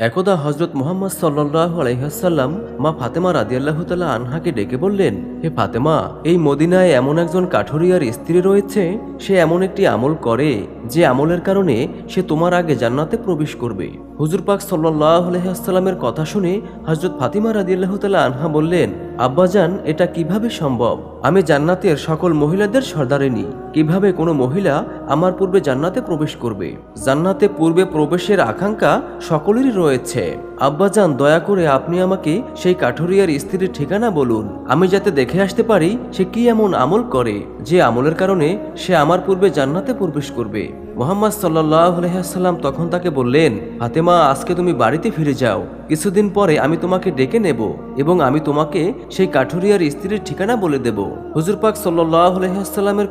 একদা হজরত মোহাম্মদ সাল্লাহ আলহাসাল্লাম মা ফাতেমা রাদিয়াল্লাহ তালা আনহাকে ডেকে বললেন, হে ফাতেমা, এই মদিনায় এমন একজন কাঠুরিয়ার স্ত্রী রয়েছে, সে এমন একটি আমল করে, যে আমলের কারণে সে তোমার আগে জান্নাতে প্রবেশ করবে। হুজুর পাক সাল্লাহ আলহাসাল্লামের কথা শুনে হজরত ফাতিমা রাদিয়াল্লাহ তালা আনহা বললেন আব্বাজান এটা কীভাবে সম্ভব? আমি জান্নাতের সকল মহিলাদের সর্দারিনী। কীভাবে কোনো মহিলা আমার পূর্বে জান্নাতে প্রবেশ করবে? জান্নাতে পূর্বে প্রবেশের আকাঙ্ক্ষা সকলেরই রয়েছে। আব্বাজান দয়া করে আপনি আমাকে সেই কাঠুরিয়ার স্ত্রীর ঠিকানা বলুন। আমি যাতে দেখে আসতে পারি সে কি এমন আমল করে, যে আমলের কারণে সে আমার পূর্বে জান্নাতে প্রবেশ করবে। মোহাম্মদ সাল্লাহ তখন তাকে বললেন, ফাতেমা, আজকে তুমি বাড়িতে ফিরে যাও। কিছুদিন পরে আমি তোমাকে ডেকে নেব এবং আমি তোমাকে সেই কাঠুরিয়ার স্ত্রীর ঠিকানা বলে দেব। হুজুর পাক সাল্লাহ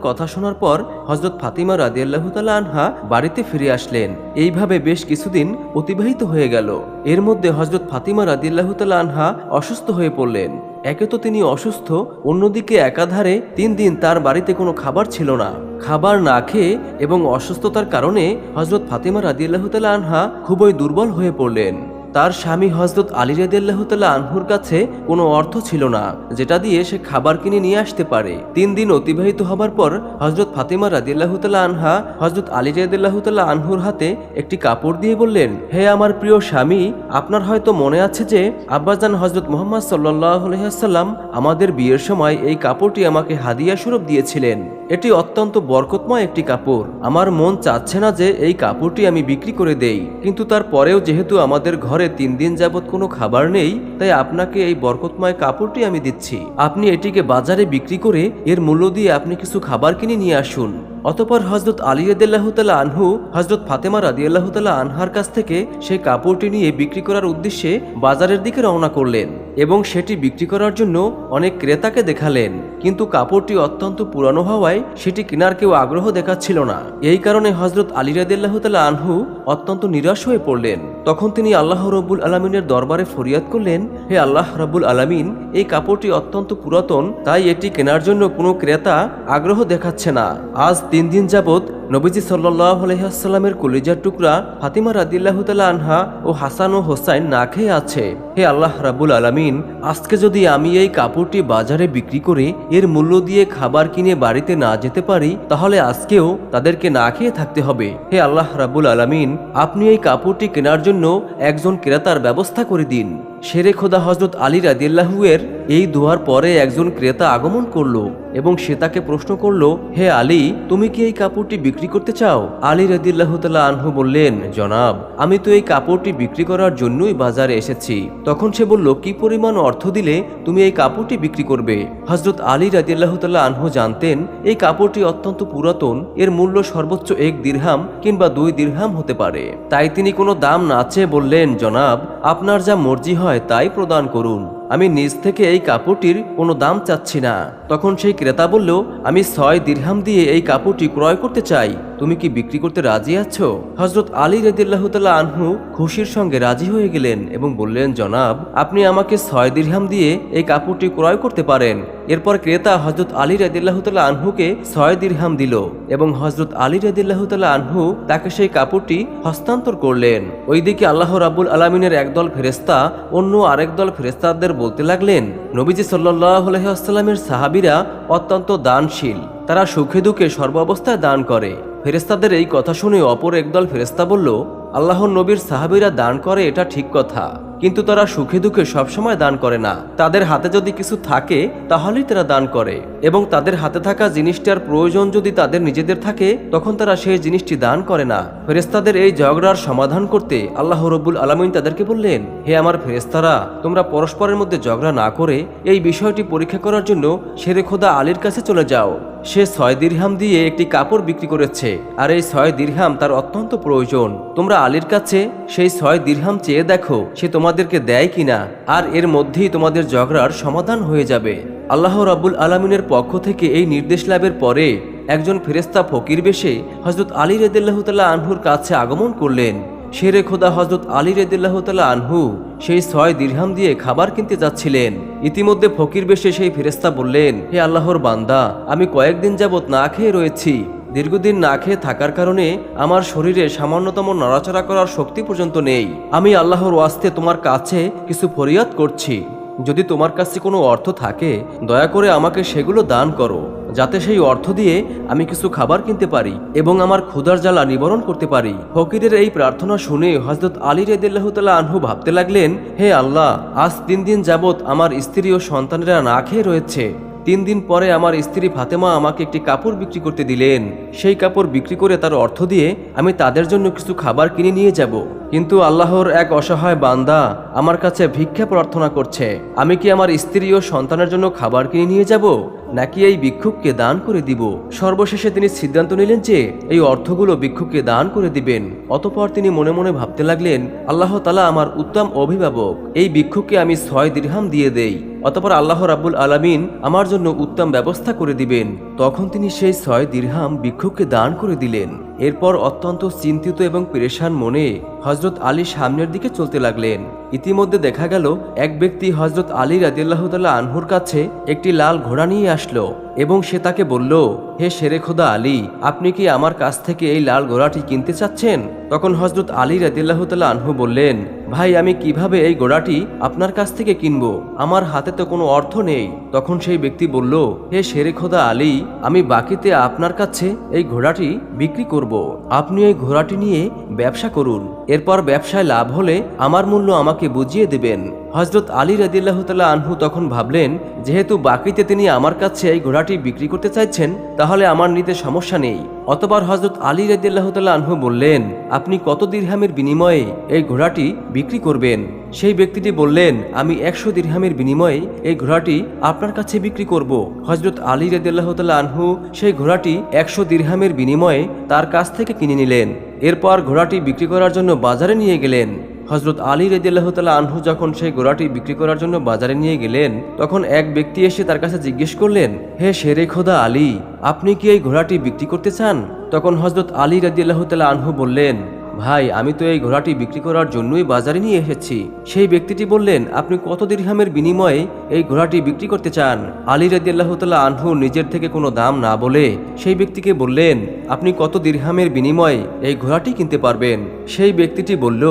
কথা শোনার পর হজরত ফাতিমা রাদিয়াল্লাহ তালা আনহা বাড়িতে ফিরে আসলেন। এইভাবে বেশ কিছুদিন অতিবাহিত হয়ে গেল। এর মধ্যে হজরত ফাতিমা রাদিয়াল্লাহ তালা আনহা অসুস্থ হয়ে পড়লেন। একে তো তিনি অসুস্থ, অন্যদিকে একাধারে তিন দিন তার বাড়িতে কোনো খাবার ছিল না। খাবার না খেয়ে এবং অসুস্থতার কারণে হজরত ফাতেমা রাজিয়াল্লাহ তালা আনহা খুবই দুর্বল হয়ে পড়লেন। তার স্বামী হজরত আলী রাদিয়াল্লাহ তাল্লাহ আনহুর কাছে কোনো অর্থ ছিল না, যেটা দিয়ে সে খাবার কিনে নিয়ে আসতে পারে। তিন দিন অতিবাহিত হবার পর হজরত ফাতিমা রাদিয়াল্লাহ তাল্লাহ আনহা হজরত আলী রাদিল্লাহতাল্লাহ আনহুর হাতে একটি কাপড় দিয়ে বললেন, হে আমার প্রিয় স্বামী, আপনার হয়তো মনে আছে যে আব্বাজান হজরত মোহাম্মদ সাল্লাহ আলহাম আমাদের বিয়ের সময় এই কাপড়টি আমাকে হাদিয়া স্বরূপ দিয়েছিলেন। এটি অত্যন্ত বরকতময় একটি কাপড়। আমার মন চাচ্ছে না যে এই কাপড়টি আমি বিক্রি করে দেই। কিন্তু তারপরেও যেহেতু আমাদের ঘরে তিন দিন যাবৎ কোনো খাবার নেই, তাই আপনাকে এই বরকতময় কাপড়টি আমি দিচ্ছি। আপনি এটিকে বাজারে বিক্রি করে এর মূল্য দিয়ে আপনি কিছু খাবার কিনে নিয়ে আসুন। অতপর হজরত আলী রদাল্লাহতালা আনহু হজরত ফাতেমা রাদিয়াল্লাহতালা আনহার কাছ থেকে সেই কাপড়টি নিয়ে বিক্রি করার উদ্দেশ্যে বাজারের দিকে রওনা করলেন এবং সেটি বিক্রি করার জন্য অনেক ক্রেতাকে দেখালেন। কিন্তু কাপড়টি অত্যন্ত পুরানো হওয়ায় সেটি কেনার কেউ আগ্রহ দেখাচ্ছিল না। এই কারণে হজরত আলী রাদিয়াল্লাহতালা আনহু অত্যন্ত নিরাশ হয়ে পড়লেন। তখন তিনি আল্লাহ রব্বুল আলমিনের দরবারে ফরিয়াদ করলেন, হে আল্লাহ রাব্বুল আলমিন, এই কাপড়টি অত্যন্ত পুরাতন, তাই এটি কেনার জন্য কোনো ক্রেতা আগ্রহ দেখাচ্ছে না। আজ তিন দিন যাবৎ নবীজি সাল্লাহ আলহিহাস্লামের কলিজার টুকরা ফাতিমা রাদিল্লাহ তালা আনহা ও হাসান ও হোসাইন না খেয়ে আছে। হে আল্লাহ রাবুল আলামিন, আজকে যদি আমি এই কাপড়টি বাজারে বিক্রি করে, এর মূল্য দিয়ে খাবার কিনে বাড়িতে না যেতে পারি, তাহলে আজকেও তাদেরকে না খেয়ে থাকতে হবে। হে আল্লাহ রাবুল আলামিন, আপনি এই কাপড়টি কেনার জন্য একজন ক্রেতার ব্যবস্থা করে দিন। শেরে খোদা হজরত আলী রাদিল্লাহুয়ের এই দোয়ার পরে একজন ক্রেতা আগমন করল এবং সে তাকে প্রশ্ন করল, হে আলী, তুমি কি এই কাপড়টি বিক্রি করতে চাও? আলী রাদিল্লাহ আনহু বললেন, জনাব, আমি তো এই কাপড়টি বিক্রি করার জন্যই বাজারে এসেছি। তখন সে বলল, কি পরিমাণ অর্থ দিলে তুমি এই কাপড়টি বিক্রি করবে? হজরত আলী রাদিল্লাহ তাল্লাহ আনহু জানতেন, এই কাপড়টি অত্যন্ত পুরাতন, এর মূল্য সর্বোচ্চ এক দিরহাম কিংবা দুই দিরহাম হতে পারে। তাই তিনি কোনো দাম না চেয়ে বললেন, জনাব, আপনার যা মর্জি হয় তাই প্রদান করুন। আমি নিজ থেকে এই কাপড়টির কোনো দাম চাচ্ছি না। তখন সেই ক্রেতা বলল, আমি ছয় দীর্হাম দিয়ে এই কাপড়টি ক্রয় করতে চাই। তুমি কি বিক্রি করতে রাজি আছো? হজরত আলী রেদিল্লাহতাল্লাহ আনহু খুশির সঙ্গে রাজি হয়ে গেলেন এবং বললেন, জনাব, আপনি আমাকে ছয় দিরহাম দিয়ে এই কাপড়টি ক্রয় করতে পারেন। এরপর ক্রেতা হজরত আলী রেদিল্লাহতাল্লাহ আনহুকে ছয় দিরহাম দিল এবং হজরত আলী রেদিল্লাহতাল্লাহ আনহু তাকে সেই কাপড়টি হস্তান্তর করলেন। ওইদিকে আল্লাহ রাবুল আলমিনের একদল ফেরেস্তা অন্য আরেক দল ফেরেস্তাদের বলতে লাগলেন, নবীজি সাল্লাহ আলহিহাস্লামের সাহাবিরা অত্যন্ত দানশীল। তারা সুখে দুঃখে সর্বাবস্থায় দান করে। ফেরেস্তাদের এই কথা শুনে অপর একদল ফেরেস্তা বলল, আল্লাহর নবীর সাহাবিরা দান করে, এটা ঠিক কথা। কিন্তু তারা সুখে দুঃখে সবসময় দান করে না। তাদের হাতে যদি কিছু থাকে, তাহলেই তারা দান করে। এবং তাদের হাতে থাকা জিনিসটার প্রয়োজন যদি তাদের নিজেদের থাকে, তখন তারা সেই জিনিসটি দান করে না। ফেরেস্তাদের এই ঝগড়ার সমাধান করতে আল্লাহ রব্বুল আলমিন তাদেরকে বললেন, হে আমার ফেরেস্তারা তোমরা পরস্পরের মধ্যে ঝগড়া না করে, এই বিষয়টি পরীক্ষা করার জন্য শেরে খোদা আলীর কাছে চলে যাও। সে ছয় দীর্হাম দিয়ে একটি কাপড় বিক্রি করেছে, আর এই ছয় দীর্হাম তার অত্যন্ত প্রয়োজন। তোমরা আলীর কাছে সেই ছয় দীর্হাম চেয়ে দেখো, সে তোমাদেরকে দেয় কিনা, আর এর মধ্যেই তোমাদের ঝগড়ার সমাধান হয়ে যাবে। আল্লাহ রাবুল আলমিনের পক্ষ থেকে এই নির্দেশ লাভের পরে একজন ফেরেস্তা ফকির বেশে হজরত আলী রেদুল্লাহ তাল্লাহ আনহুর কাছে আগমন করলেন। শেরে খোদা হজরত আলী রেদুল্লাহ তাল্লাহ আনহু সেই ছয় দীর্হাম দিয়ে খাবার কিনতে যাচ্ছিলেন। ইতিমধ্যে ফকির বেশে সেই ফেরেস্তা বললেন, হে আল্লাহর বান্দা, আমি কয়েকদিন যাবৎ না খেয়ে রয়েছি। দীর্ঘদিন না খেয়ে থাকার কারণে আমার শরীরে সামান্যতম নড়াচড়া করার শক্তি পর্যন্ত নেই। আমি আল্লাহর ওয়াস্তে তোমার কাছে কিছু ফরিয়াদ করছি। যদি তোমার কাছে কোনো অর্থ থাকে, দয়া করে আমাকে সেগুলো দান করো। যাতে সেই অর্থ দিয়ে আমি কিছু খাবার কিনতে পারি এবং আমার ক্ষুধার জ্বালা নিবারণ করতে পারি। ফকিরের এই প্রার্থনা শুনে হজরত আলী রেদিল্লাহতাল্লাহ আনহু ভাবতে লাগলেন, হে আল্লাহ, আজ তিন দিন যাবৎ আমার স্ত্রী ও সন্তানেরা না খেয়ে রয়েছে। তিন দিন পরে আমার স্ত্রী ফাতেমা আমাকে একটি কাপড় বিক্রি করতে দিলেন। সেই কাপড় বিক্রি করে তার অর্থ দিয়ে আমি তাদের জন্য কিছু খাবার কিনে নিয়ে যাব। কিন্তু আল্লাহর এক অসহায় বান্দা আমার কাছে ভিক্ষা প্রার্থনা করছে, আমি কি আমার স্ত্রী ও সন্তানের জন্য খাবার কিনে নিয়ে যাব? নাকি এই ভিক্ষুককে দান করে দিব? সর্বশেষে তিনি সিদ্ধান্ত নিলেন যে এই অর্থগুলো ভিক্ষুককে দান করে দিবেন। অতপর তিনি মনে মনে ভাবতে লাগলেন, আল্লাহ তালা আমার উত্তম অভিভাবক, এই ভিক্ষুককে আমি ছয় দীর্হাম দিয়ে দেই। অতপর আল্লাহ রাব্বুল আলামিন আমার জন্য উত্তম ব্যবস্থা করে দিবেন। তখন তিনি সেই ছয় দীর্হাম ভিক্ষুককে দান করে দিলেন। এরপর অত্যন্ত চিন্তিত এবং পেরেশান মনে হজরত আলী সামনের দিকে চলতে লাগলেন। ইতিমধ্যে দেখা গেল, এক ব্যক্তি হজরত আলী রাদিল্লাহতাল্লাহ আনহুর কাছে একটি লাল ঘোড়া নিয়ে আসলো এবং সে তাকে বলল হে শেরে খোদা আলী, আপনি কি আমার কাছ থেকে এই লাল ঘোড়াটি কিনতে চাচ্ছেন? তখন হজরত আলী রাদিল্লাহতাল্লাহ আনহু বললেন, ভাই, আমি কীভাবে এই ঘোড়াটি আপনার কাছ থেকে কিনব? আমার হাতে তো কোনো অর্থ নেই। তখন সেই ব্যক্তি বলল, হে শেরে খোদা আলী, আমি বাকিতে আপনার কাছে এই ঘোড়াটি বিক্রি করব। আপনি এই ঘোড়াটি নিয়ে ব্যবসা করুন। এরপর ব্যবসায় লাভ হলে আমার মূল্য আমাকে বুঝিয়ে দেবেন। হজরত আলী রাদিল্লাহ তাল্লাহ আনহু তখন ভাবলেন, যেহেতু বাকিতে তিনি আমার কাছে এই ঘোড়াটি বিক্রি করতে চাইছেন, তাহলে আমার নিতে সমস্যা নেই। অতবার হজরত আলী রাদিল্লাহ তাল্লাহ আনহু বললেন, আপনি কত দিরহামের বিনিময়ে এই ঘোড়াটি বিক্রি করবেন? সেই ব্যক্তিটি বললেন, আমি একশো দিরহামের বিনিময়ে এই ঘোড়াটি আপনার কাছে বিক্রি করব। হজরত আলী রাদিল্লাহ তাল্লাহ আনহু সেই ঘোড়াটি একশো দিরহামের বিনিময়ে তার কাছ থেকে কিনে নিলেন। এরপর ঘোড়াটি বিক্রি করার জন্য বাজারে নিয়ে গেলেন। হজরত আলী রেদিল্লাহতালা আনহু যখন সেই ঘোড়াটি বিক্রি করার জন্য বাজারে নিয়ে গেলেন, তখন এক ব্যক্তি এসে তার কাছে জিজ্ঞেস করলেন, হে শেরে খোদা আলী, আপনি কি এই ঘোড়াটি বিক্রি করতে চান? তখন হজরত আলী রাদিয়াল্লাহতালা আনহু বললেন ভাই, আমি তো এই ঘোড়াটি বিক্রি করার জন্যই বাজারে নিয়ে এসেছি। সেই ব্যক্তিটি বললেন, আপনি কত দীর্ঘামের বিনিময়ে এই ঘোড়াটি বিক্রি করতে চান? আলী রাদিয়াল্লাহতাল্লাহ আনহু নিজের থেকে কোনো দাম না বলে সেই ব্যক্তিকে বললেন, আপনি কত দীর্ঘামের বিনিময়ে এই ঘোড়াটি কিনতে পারবেন? সেই ব্যক্তিটি বলল,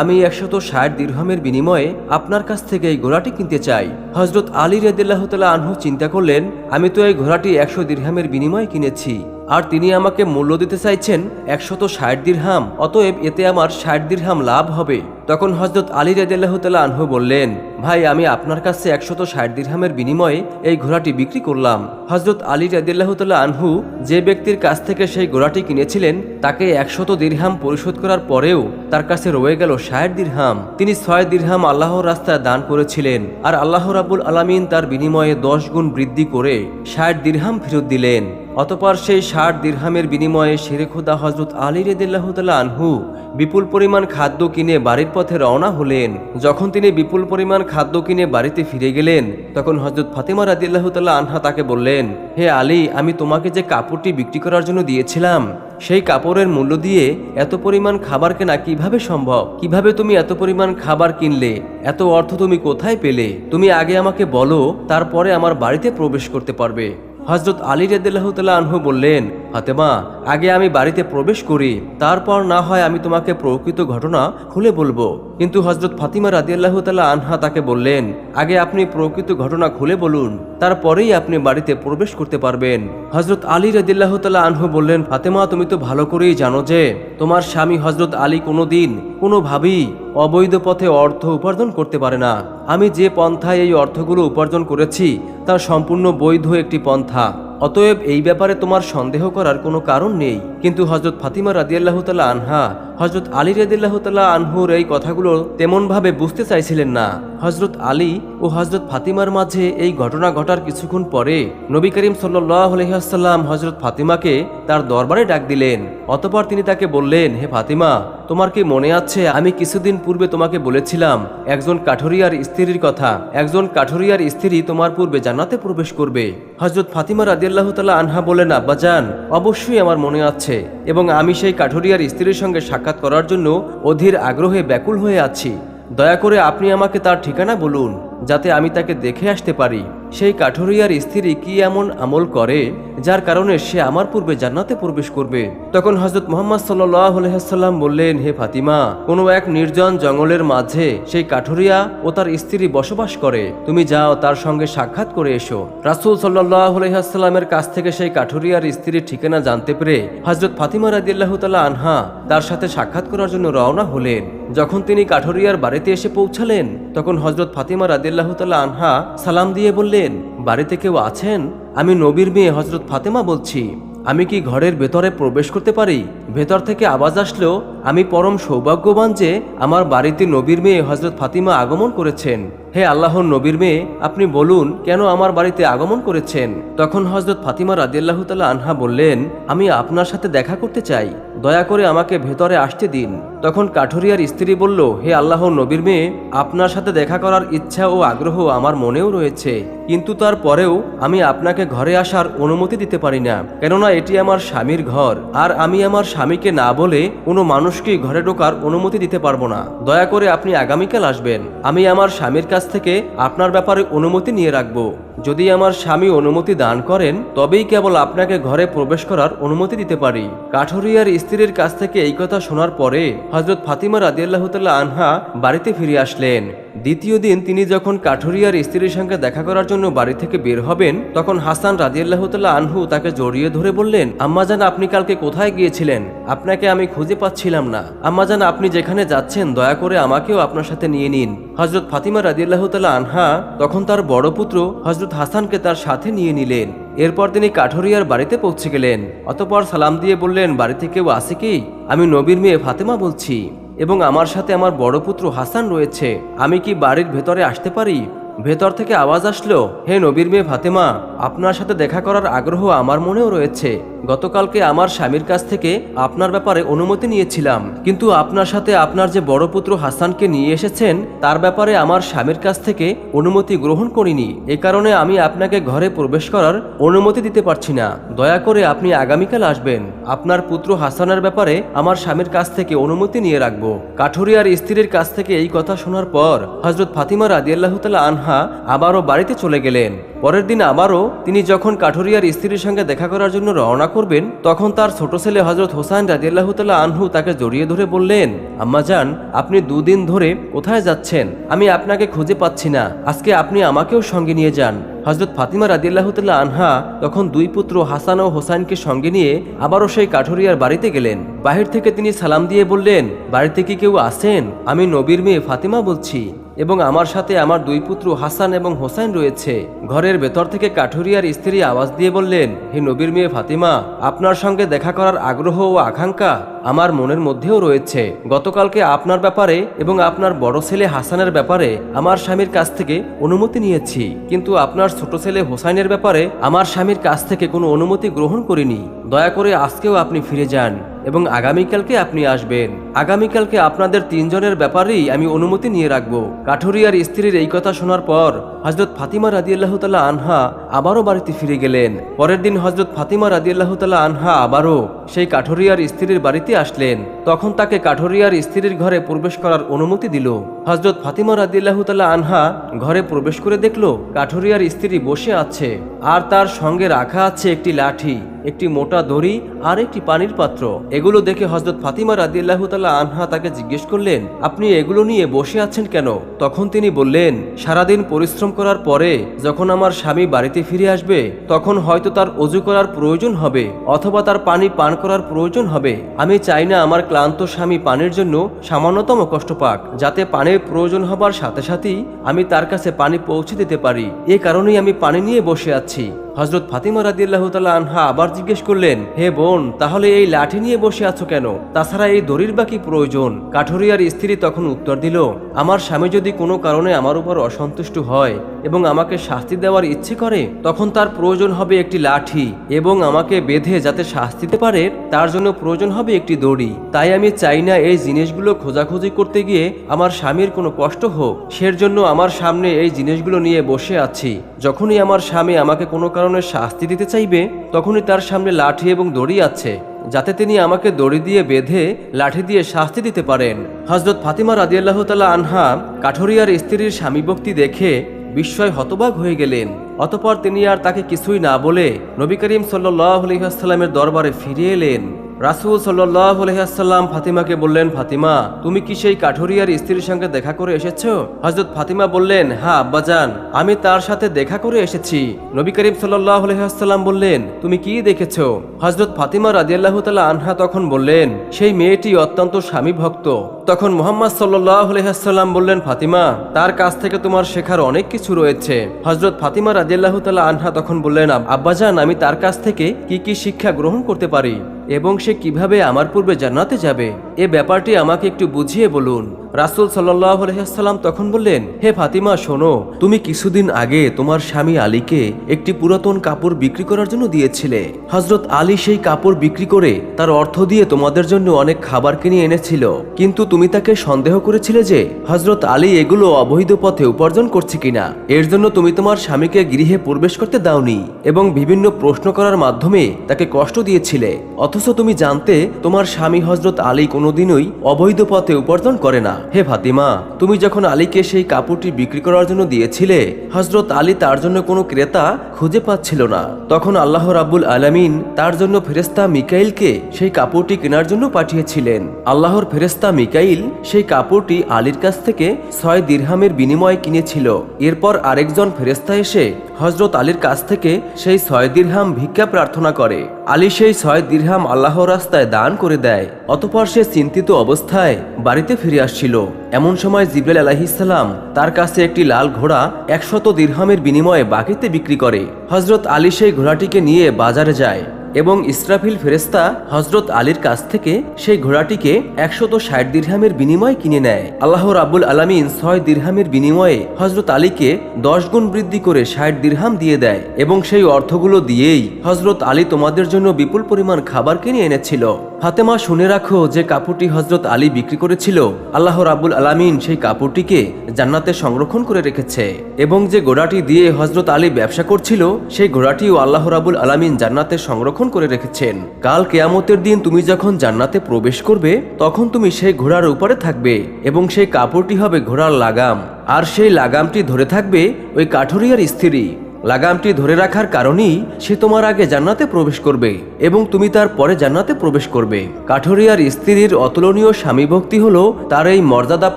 আমি একশত ষাট দীর্ঘামের বিনিময়ে আপনার কাছ থেকে এই ঘোড়াটি কিনতে চাই। হজরত আলী রাদিয়াল্লাহতাল্লাহ আনহু চিন্তা করলেন, আমি তো এই ঘোড়াটি একশো দীর্ঘামের বিনিময়ে কিনেছি। আর তিনি আমাকে মূল্য দিতে চাইছেন একশত ষাট দিরহাম, অতএব এতে আমার ষাট দিরহাম লাভ হবে। তখন হজরত আলী রাদিয়াল্লাহতাল্লাহ আনহু বললেন, ভাই, আমি আপনার কাছে একশত ষাট দিরহামের বিনিময়ে এই ঘোড়াটি বিক্রি করলাম। হজরত আলী রাদিয়াল্লাহতাল্লাহ আনহু যে ব্যক্তির কাছ থেকে সেই ঘোড়াটি কিনেছিলেন, তাকে একশত দিরহাম পরিশোধ করার পরেও তার কাছে রয়ে গেল ষাট দিরহাম। তিনি ছয় দিরহাম আল্লাহর রাস্তায় দান করেছিলেন আর আল্লাহ রাবুল আলামিন তার বিনিময়ে দশ গুণ বৃদ্ধি করে ষাট দিরহাম ফেরত দিলেন। অতপর সেই ষাট দিরহামের বিনিময়ে শেরে খোদা হজরত আলী রেদিল্লাহতাল্লাহ আনহু বিপুল পরিমাণ খাদ্য কিনে বাড়ির পথে রওনা হলেন। যখন তিনি বিপুল পরিমাণ খাদ্য কিনে বাড়িতে ফিরে গেলেন, তখন হজরত ফাতেমা রাদিল্লাহতাল্লাহ আনহা তাকে বললেন, হে আলী, আমি তোমাকে যে কাপড়টি বিক্রি করার জন্য দিয়েছিলাম, সেই কাপড়ের মূল্য দিয়ে এত পরিমাণ খাবার কেনা কীভাবে সম্ভব? কীভাবে তুমি এত পরিমাণ খাবার কিনলে? এত অর্থ তুমি কোথায় পেলে? তুমি আগে আমাকে বলো, তারপরে আমার বাড়িতে প্রবেশ করতে পারবে। হজরত আলী রেদুল্লাহতাল্লাহ আনহু বললেন, ফাতেমা, আগে আমি বাড়িতে প্রবেশ করি, তারপর না হয় আমি তোমাকে প্রকৃত ঘটনা খুলে বলব। কিন্তু হজরত ফাতিমা রাদিয়াল্লাহ তাল্লাহ আনহা তাকে বললেন, আগে আপনি প্রকৃত ঘটনা খুলে বলুন, তারপরেই আপনি বাড়িতে প্রবেশ করতে পারবেন। হজরত আলী রাদিল্লাহ তাল্লাহ আনহু বললেন, ফাতেমা, তুমি তো ভালো করেই জানো যে, তোমার স্বামী হজরত আলী কোনো দিন কোনোভাবেই অবৈধ পথে অর্থ উপার্জন করতে পারে না। আমি যে পন্থায় এই অর্থগুলো উপার্জন করেছি, তা সম্পূর্ণ বৈধ একটি পন্থা। অতএব এই ব্যাপারে তোমার সন্দেহ করার কোনো কারণ নেই। কিন্তু হজরত ফাতিমা রাদিয়াল্লাহ তাল্লাহ আনহা হজরত আলী রাদিল্লাহ তাল্লাহ আনহুর এই কথাগুলো তেমনভাবে বুঝতে চাইছিলেন না। হজরত আলী ও হজরত ফাতিমার মাঝে এই ঘটনা ঘটার কিছুক্ষণ পরে নবী করিম সাল্লাহ আলহিহাসাল্লাম হজরত ফাতিমাকে তার দরবারে ডাক দিলেন। অতপর তিনি তাকে বললেন, হে ফাতিমা তোমার কি মনে আছে? আমি কিছুদিন পূর্বে তোমাকে বলেছিলাম, একজন কাঠুরিয়ার স্ত্রীর কথা। একজন কাঠুরিয়ার স্ত্রী তোমার পূর্বে জান্নাতে প্রবেশ করবে। হজরত ফাতিমা রাদিয়াল্লাহ তাল্লাহ আনহা বলেন আব্বাজান অবশ্যই আমার মনে আছে এবং আমি সেই কাঠুরিয়ার স্ত্রীর সঙ্গে সাক্ষাৎ করার জন্য অধীর আগ্রহে ব্যাকুল হয়ে আছি। দয়া করে আপনি আমাকে তার ঠিকানা বলুন, যাতে আমি তাকে দেখে আসতে পারি। সেই কাঠুরিয়ার স্ত্রী কি এমন আমল করে, যার কারণে সে আমার পূর্বে জান্নাতে প্রবেশ করবে? তখন হজরত মোহাম্মদ সাল্লাম বললেন, হে ফাতিমা, কোনো এক নির্জন জঙ্গলের মাঝে সেই কাঠুরিয়া ও তার স্ত্রী বসবাস করে। তুমি যাও, তার সঙ্গে সাক্ষাৎ করে এসো। রাসুল সাল্লাহ আলহামের কাছ থেকে সেই কাঠুরিয়ার স্ত্রীর ঠিকানা জানতে পেরে হজরত ফাতিমা রাদিল্লাহ তালা আনহা তার সাথে সাক্ষাৎ করার জন্য রওনা হলেন। যখন তিনি কাঠুরিয়ার বাড়িতে এসে পৌঁছালেন, তখন হজরত ফাতিমা রাদিল্লাহ তালা আনহা সালাম দিয়ে বললেন বাড়িতে কেউ আছেন? আমি নবীর মেয়ে হজরত ফাতেমা বলছি। আমি কি ঘরের ভেতরে প্রবেশ করতে পারি? ভেতর থেকে আওয়াজ আসলো আমি পরম সৌভাগ্যবান যে আমার বাড়িতে নবীর মেয়ে হজরত ফাতিমা আগমন করেছেন। হে আল্লাহর নবীর মেয়ে, আপনি বলুন, কেন আমার বাড়িতে আগমন করেছেন? তখন হজরত ফাতিমা রাদিয়াল্লাহ তাল্লাহ আনহা বললেন, আমি আপনার সাথে দেখা করতে চাই। দয়া করে আমাকে ভেতরে আসতে দিন। তখন কাঠুরিয়ার স্ত্রী বলল, হে আল্লাহ নবীর মেয়ে, আপনার সাথে দেখা করার ইচ্ছা ও আগ্রহ আমার মনেও রয়েছে। কিন্তু তারপরেও আমি আপনাকে ঘরে আসার অনুমতি দিতে পারি না। কেননা এটি আমার স্বামীর ঘর। আর আমি আমার স্বামীকে না বলে কোনো মানুষকেই ঘরে ঢোকার অনুমতি দিতে পারব না। দয়া করে আপনি আগামীকাল আসবেন। আমি আমার স্বামীর কাছ থেকে আপনার ব্যাপারে অনুমতি নিয়ে রাখব। যদি আমার স্বামী অনুমতি দান করেন, তবেই কেবল আপনাকে ঘরে প্রবেশ করার অনুমতি দিতে পারি। কাঠুরিয়ার স্ত্রীর কাছ থেকে এই কথা শোনার পরে হজরত ফাতিমা রাজিয়াল্লাহ তাল্লাহ আনহা বাড়িতে ফিরে আসলেন। দ্বিতীয় দিন তিনি যখন কাঠুরিয়ার স্ত্রীর সঙ্গে দেখা করার জন্য বাড়ি থেকে বের হবেন, তখন হাসান রাজিয়াল্লাহ তাল্লাহ আনহু তাকে জড়িয়ে ধরে বললেন আম্মাজান আপনি কালকে কোথায় গিয়েছিলেন? আপনাকে আমি খুঁজে পাচ্ছিলাম না। আম্মাজান আপনি যেখানে যাচ্ছেন, দয়া করে আমাকেও আপনার সাথে নিয়ে নিন। হজরত ফাতিমা রাজিয়াল্লাহ তাল্লাহ আনহা তখন তার বড় পুত্র হজরত হাসানকে তার সাথে নিয়ে নিলেন। এরপর তিনি কাঠুরিয়ার বাড়িতে পৌঁছে গেলেন। অতপর সালাম দিয়ে বললেন, বাড়িতে কেউ আসে কি? আমি নবীর মেয়ে ফাতেমা বলছি। এবং আমার সাথে আমার বড় পুত্র হাসান রয়েছে। আমি কি বাড়ির ভেতরে আসতে পারি? ভেতর থেকে আওয়াজ আসলো, হে নবীর মেয়ে ফাতেমা, আপনার সাথে দেখা করার আগ্রহ আমার মনেও রয়েছে। গতকালকে আমার স্বামীর কাছ থেকে আপনার ব্যাপারে অনুমতি নিয়েছিলাম। কিন্তু আপনার সাথে আপনার যে বড় পুত্র হাসানকে নিয়ে এসেছেন, তার ব্যাপারে আমার স্বামীর কাছ থেকে অনুমতি গ্রহণ করিনি। এ কারণে আমি আপনাকে ঘরে প্রবেশ করার অনুমতি দিতে পারছি না। দয়া করে আপনি আগামীকাল আসবেন। আপনার পুত্র হাসানের ব্যাপারে আমার স্বামীর কাছ থেকে অনুমতি নিয়ে রাখব। কাঠুরিয়ার স্ত্রীর কাছ থেকে এই কথা শোনার পর হজরত ফাতিমা রাদিয়াল্লাহ তালা আনহা আবারও বাড়িতে চলে গেলেন। পরের দিন আবারও তিনি যখন কাঠুরিয়ার স্ত্রীর সঙ্গে দেখা করার জন্য রওনা করবেন, তখন তার ছোট ছেলে হজরত হোসাইন রাজিয়াল্লাহ তাল্লাহ আনহু তাকে জড়িয়ে ধরে বললেন আম্মাজান আপনি দুদিন ধরে কোথায় যাচ্ছেন? আমি আপনাকে খুঁজে পাচ্ছি না। আজকে আপনি আমাকেও সঙ্গে নিয়ে যান। হজরত ফাতিমা রাদিয়াল্লাহ তাল্লাহ আনহা তখন দুই পুত্র হাসান ও হোসাইনকে সঙ্গে নিয়ে আবারও সেই কাঠুরিয়ার বাড়িতে গেলেন। বাহির থেকে তিনি সালাম দিয়ে বললেন, বাড়িতে কি কেউ আসেন আমি নবীর মেয়ে ফাতিমা বলছি। এবং আমার সাথে আমার দুই পুত্র হাসান এবং হোসাইন রয়েছে। ঘরের ভেতর থেকে কাঠুরিয়ার স্ত্রী আওয়াজ দিয়ে বললেন, হে নবীর মেয়ে ফাতিমা, আপনার সঙ্গে দেখা করার আগ্রহ ও আকাঙ্ক্ষা আমার মনের মধ্যেও রয়েছে। গতকালকে আপনার ব্যাপারে এবং আপনার বড় ছেলে হাসানের ব্যাপারে আমার স্বামীর কাছ থেকে অনুমতি নিয়েছি। কিন্তু আপনার ছোট ছেলে হোসাইনের ব্যাপারে আমার স্বামীর কাছ থেকে কোনো অনুমতি গ্রহণ করিনি। দয়া করে আজকেও আপনি ফিরে যান। এবং আগামীকালকে আপনি আসবেন। আগামীকালকে আপনাদের তিনজনের ব্যাপারেই আমি অনুমতি নিয়ে রাখব। কাঠুরিয়ার স্ত্রীর এই কথা শোনার পর হজরত ফাতিমা রাদিয়াল্লাহ তাল্লাহ আনহা আবারও বাড়িতে ফিরে গেলেন। পরের দিন হজরত ফাতিমা রাদিয়াল্লাহ তাল্লাহ আনহা আবারও সেই কাঠুরিয়ার স্ত্রীর বাড়িতে আসলেন। তখন তাকে কাঠুরিয়ার স্ত্রীর ঘরে প্রবেশ করার অনুমতি দিল। হজরত ফাতিমা রাদিয়াল্লাহ তাল্লাহ আনহা ঘরে প্রবেশ করে দেখল কাঠুরিয়ার স্ত্রী বসে আছে আর তার সঙ্গে রাখা আছে একটি লাঠি, একটি মোটা দড়ি আর একটি পানির পাত্র। এগুলো দেখে হজরত ফাতিমা রাদিয়াল্লাহ তাল্লাহ আনহা তাকে জিজ্ঞেস করলেন, আপনি এগুলো নিয়ে বসে আছেন কেন? তখন তিনি বললেন, সারাদিন পরিশ্রম করার পরে যখন আমার স্বামী বাড়িতে ফিরে আসবে, তখন হয়তো তার অজু করার প্রয়োজন হবে, অথবা তার পানি পান করার প্রয়োজন হবে। আমি চাই না আমার ক্লান্ত স্বামী পানির জন্য সামান্যতম কষ্ট পাক, যাতে পানির প্রয়োজন হবার সাথে সাথেই আমি তার কাছে পানি পৌঁছে দিতে পারি। এ কারণেই আমি পানি নিয়ে বসে আছি। হজরত ফাতিমা রাদিয়াল্লাহ তালা আনহা আবার জিজ্ঞেস করলেন, হে বোন, তাহলে এই লাঠি নিয়ে বসে আছো কেন? তাছাড়া এই দড়ির বাকি প্রয়োজন। কাঠুরিয়ার স্ত্রী তখন উত্তর দিল, আমার স্বামী যদি কোনো কারণে আমার উপর অসন্তুষ্ট হয় এবং আমাকে শাস্তি দেওয়ার ইচ্ছে করে, তখন তার প্রয়োজন হবে একটি লাঠি এবং আমাকে বেঁধে যাতে শাস্তি দিতে পারে, তার জন্য প্রয়োজন হবে একটি দড়ি। তাই আমি চাই না এই জিনিসগুলো খোঁজাখুঁজি করতে গিয়ে আমার স্বামীর কোনো কষ্ট হোক। সের জন্য আমার সামনে এই জিনিসগুলো নিয়ে বসে আছি। যখনই আমার স্বামী আমাকে কোনো কারণে শাস্তি দিতে চাইবে, তখনই তার সামনে লাঠি এবং দড়ি আছে, যাতে তিনি আমাকে দড়ি দিয়ে বেঁধে লাঠি দিয়ে শাস্তি দিতে পারেন। হজরত ফাতিমা রাদিয়াল্লাহ তালা আনহা কাঠরিয়ার স্ত্রীর স্বামী ভক্তি দেখে বিস্ময় হতবাক হয়ে গেলেন। অতপর তিনি আর তাকে কিছুই না বলে নবী করিম সাল্লাহ আলহিহাস্লামের দরবারে ফিরে এলেন। রাসুল সাল্লাহ আলহিহাস্লাম ফাতিমাকে বললেন, ফাতিমা, তুমি কি সেই কাঠুরিয়ার স্ত্রীর সঙ্গে দেখা করে এসেছ? হজরত ফাতিমা বললেন হ্যাঁ আব্বাজান, আমি তার সাথে দেখা করে এসেছি। নবী করিম সাল্লাহ আলহিহাস্লাম বললেন, তুমি কি দেখেছ? হজরত ফাতিমা রাজিয়াল্লাহ তালা আনহা তখন বললেন, সেই মেয়েটি অত্যন্ত স্বামী ভক্ত তখন মোহাম্মদ সাল্লাহ আলহিহাস্লাম বললেন, ফাতিমা, তার কাছ থেকে তোমার শেখার অনেক কিছু রয়েছে। হজরত ফাতিমা রাজিয়াল্লাহ তালা আনহা তখন বললেন, আব্বাজান, আমি তার কাছ থেকে কি কি শিক্ষা গ্রহণ করতে পারি? এবং সে কীভাবে আমার পূর্বে জান্নাতে যাবে? এ ব্যাপারটি আমাকে একটু বুঝিয়ে বলুন। রাসুল আলহিহাস্লাম তখন বললেন, হে ফাতিমা, শোনো, তুমি কিছুদিন আগে তোমার স্বামী আলীকে একটি পুরাতন কাপড় বিক্রি করার জন্য দিয়েছিলে। হজরত আলী সেই কাপড় বিক্রি করে তার অর্থ দিয়ে তোমাদের জন্য অনেক খাবার কিনে এনেছিল। কিন্তু তুমি তাকে সন্দেহ করেছিলে যে হজরত আলী এগুলো অবৈধ পথে উপার্জন করছে কিনা। এর জন্য তুমি তোমার স্বামীকে গৃহে প্রবেশ করতে দাওনি এবং বিভিন্ন প্রশ্ন করার মাধ্যমে তাকে কষ্ট দিয়েছিলে। অথচ তুমি জানতে তোমার স্বামী হজরত আলী কোনোদিনই অবৈধ পথে উপার্জন করে না। হে ফাতিমা, তুমি যখন আলীকে সেই কাপড়টি বিক্রি করার জন্য দিয়েছিলে হজরত আলী তার জন্য কোনো ক্রেতা খুঁজে পাচ্ছিল না। তখন আল্লাহ রাব্বুল আলামিন তার জন্য ফেরেস্তা মিকাইলকে সেই কাপড়টি কেনার জন্য পাঠিয়েছিলেন। আল্লাহর ফেরেস্তা মিকাইল সেই কাপড়টি আলীর কাছ থেকে ছয় দিরহামের বিনিময়ে কিনেছিল। এরপর আরেকজন ফেরেস্তা এসে হজরত আলীর কাছ থেকে সেই ছয় দিরহাম ভিক্ষা প্রার্থনা করে। আলী সেই ছয় দিরহাম আল্লাহ রাস্তায় দান করে দেয়, অতপর সে চিন্তিত অবস্থায় বাড়িতে ফিরে আসছিল। এমন সময় জিবরাল আলাহিসাল্লাম তার কাছে একটি লাল ঘোড়া একশত দীর্হামের বিনিময়ে বাকিতে বিক্রি করে। হজরত আলী সেই ঘোড়াটিকে নিয়ে বাজারে যায়। এবং ইসরাফিল ফেরেস্তা হজরত আলীর কাছ থেকে সেই ঘোড়াটিকে একশত ষাট দিরহামের বিনিময়ে কিনে নেয়। আল্লাহ রাবুল আলমিন ছয় দিরহামের বিনিময়ে হজরত আলীকে দশ গুণ বৃদ্ধি করে ষাট দিরহাম দিয়ে দেয় এবং সেই অর্থগুলো দিয়েই হজরত আলী তোমাদের জন্য বিপুল পরিমাণ খাবার কিনে এনেছিল। ফাতেমা শুনে রাখো যে কাপড়টি হজরত আলী বিক্রি করেছিল। আল্লাহ রাবুল আলামিন সেই কাপড়টিকে জান্নাতে সংরক্ষণ করে রেখেছে এবং যে ঘোড়াটি দিয়ে হজরত আলী ব্যবসা করছিল, সেই ঘোড়াটিও আল্লাহ রাবুল আলামিন জান্নাতে সংরক্ষণ করে রেখেছেন। কাল কেয়ামতের দিন তুমি যখন জান্নাতে প্রবেশ করবে, তখন তুমি সেই ঘোড়ার উপরে থাকবে এবং সেই কাপড়টি হবে ঘোড়ার লাগাম। আর সেই লাগামটি ধরে থাকবে ওই কাঠুরিয়ার স্ত্রী। লাগামটি ধরে রাখার কারণেই সে তোমার আগে জান্নাতে প্রবেশ করবে এবং তুমি তার পরে জান্নাতে প্রবেশ করবে। কাঠরিয়ার স্ত্রীর অতুলনীয় স্বামী ভক্তি হলো তার এই মর্যাদা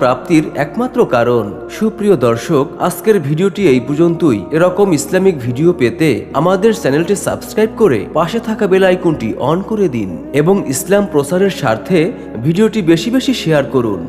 প্রাপ্তির একমাত্র কারণ। সুপ্রিয় দর্শক, আজকের ভিডিওটি এই পর্যন্তই। এরকম ইসলামিক ভিডিও পেতে আমাদের চ্যানেলটি সাবস্ক্রাইব করে পাশে থাকা বেল আইকনটি অন করে দিন এবং ইসলাম প্রচারের স্বার্থে ভিডিওটি বেশি বেশি শেয়ার করুন।